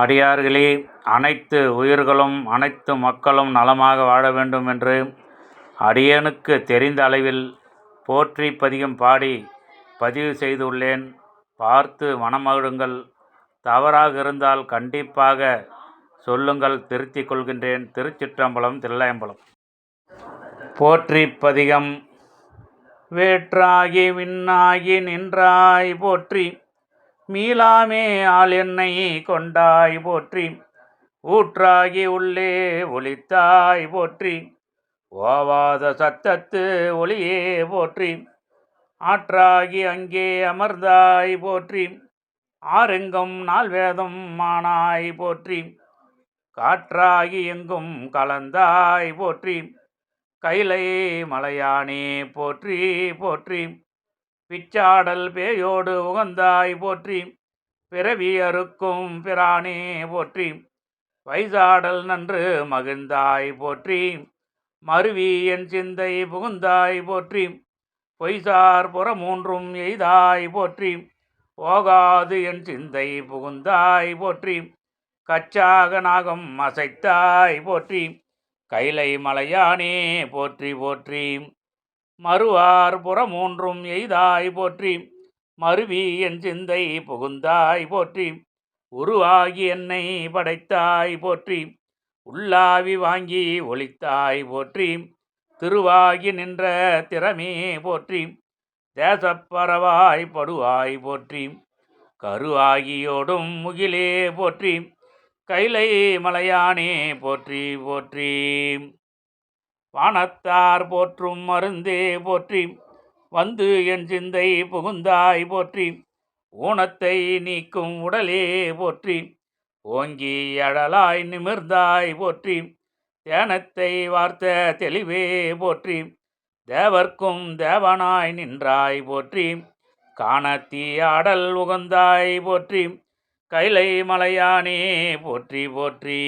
அடியார்களே அனைத்து உயிர்களும் அனைத்து மக்களும் நலமாக வாழ வேண்டும் என்று அடியனுக்கு தெரிந்த அளவில் போற்றி பதிகம் பாடி பதிவு செய்துள்ளேன். பார்த்து மனமகிழுங்கள். தவறாக இருந்தால் கண்டிப்பாக சொல்லுங்கள். திருத்திக் கொள்கின்றேன். திருச்சிற்றம்பலம் தில்லையம்பலம். போற்றி பதிகம். வேற்றாகி விண்ணாகி நின்றாய் போற்றி மீளாமே ஆள் என்னை கொண்டாய் போற்றி. ஊற்றாகி உள்ளே ஒளித்தாய் போற்றி. ஓவாத சத்தத்து ஒளியே போற்றி. ஆற்றாகி அங்கே அமர்ந்தாய் போற்றி. ஆரெங்கும் நால்வேதம் மானாய் போற்றி. காற்றாகி எங்கும் கலந்தாய் போற்றி. கைலை மலையானே போற்றி போற்றி. பிச்சாடல் பேயோடு உகந்தாய் போற்றி பிறவி அறுக்கும் பிரானே போற்றி வைசாடல் நன்று மகிழ்ந்தாய் போற்றி மருவி என் சிந்தை புகுந்தாய் போற்றி பொய்சார் புறமூன்றும் எய்தாய் போற்றி போகாது என் சிந்தை புகுந்தாய் போற்றி கச்சாக நாகம் அசைத்தாய் போற்றி கைலை மலையானே போற்றி போற்றி. மறுவார் புறமூன்றும் எய்தாய் போற்றி. மருவி என் சிந்தை புகுந்தாய் போற்றி. உருவாகி என்னை படைத்தாய் போற்றி. உள்ளாவி வாங்கி ஒளித்தாய் போற்றி. திருவாகி நின்ற திறமே போற்றி. தேசப்பறவாய் படுவாய் போற்றி. கருவாகியோடும் முகிலே போற்றி. கைலை மலையானே போற்றி போற்றி. வானத்தார் போற்றும் மருந்தே போற்றி வந்து என் சிந்தை புகுந்தாய் போற்றி ஊனத்தை நீக்கும் உடலே போற்றி ஓங்கி அழலாய் நிமிர்ந்தாய் போற்றி தேனத்தை வார்த்த தெளிவே போற்றி தேவர்க்கும் தேவனாய் நின்றாய் போற்றி காணத்தீயாடல் உகந்தாய் போற்றி கைலை மலையானே போற்றி போற்றி.